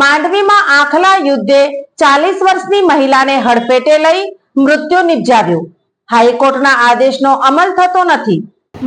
માંડવીમાં આખલા યુદ્ધે ચાલીસ વર્ષની મહિલાને હડફેટે લઈ મૃત્યુ નિપજાવ્યું. હાઈકોર્ટના આદેશનો અમલ થતો નથી.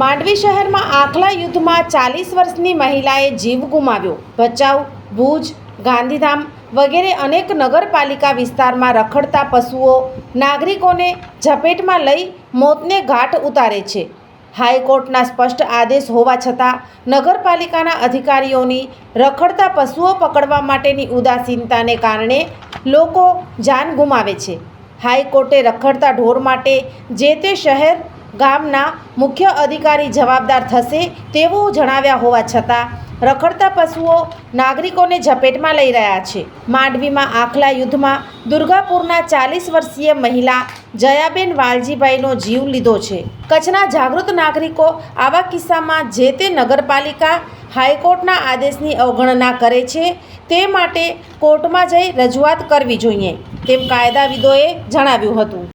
માંડવી શહેરમાં આખલા યુદ્ધમાં ચાલીસ વર્ષની મહિલાએ જીવ ગુમાવ્યો. ભચાઉ, ભુજ, ગાંધીધામ વગેરે અનેક નગરપાલિકા વિસ્તારમાં રખડતા પશુઓ નાગરિકોને ઝપેટમાં લઈ મોતને ઘાટ ઉતારે છે. હાઈકોર્ટના સ્પષ્ટ આદેશ હોવા છતાં નગરપાલિકાના અધિકારીઓની રખડતા પશુઓ પકડવા માટેની ઉદાસીનતાને કારણે લોકો જાન ગુમાવે છે. હાઈકોર્ટે રખડતા ઢોર માટે જે તે શહેર ગામના મુખ્ય અધિકારી જવાબદાર થશે તેવું જણાવ્યા હોવા છતાં રખડતા પશુઓ નાગરિકોને ઝપેટમાં લઈ રહ્યા છે. માંડવીમાં આખલા યુદ્ધમાં દુર્ગાપુરના ચાલીસ વર્ષીય મહિલા જયાબેન વાલજીભાઈનો જીવ લીધો છે. કચ્છના જાગૃત નાગરિકો આવા કિસ્સામાં જે તે નગરપાલિકા હાઈકોર્ટના આદેશની અવગણના કરે છે તે માટે કોર્ટમાં જઈ રજૂઆત કરવી જોઈએ, તેમ કાયદાવિદોએ જણાવ્યું હતું.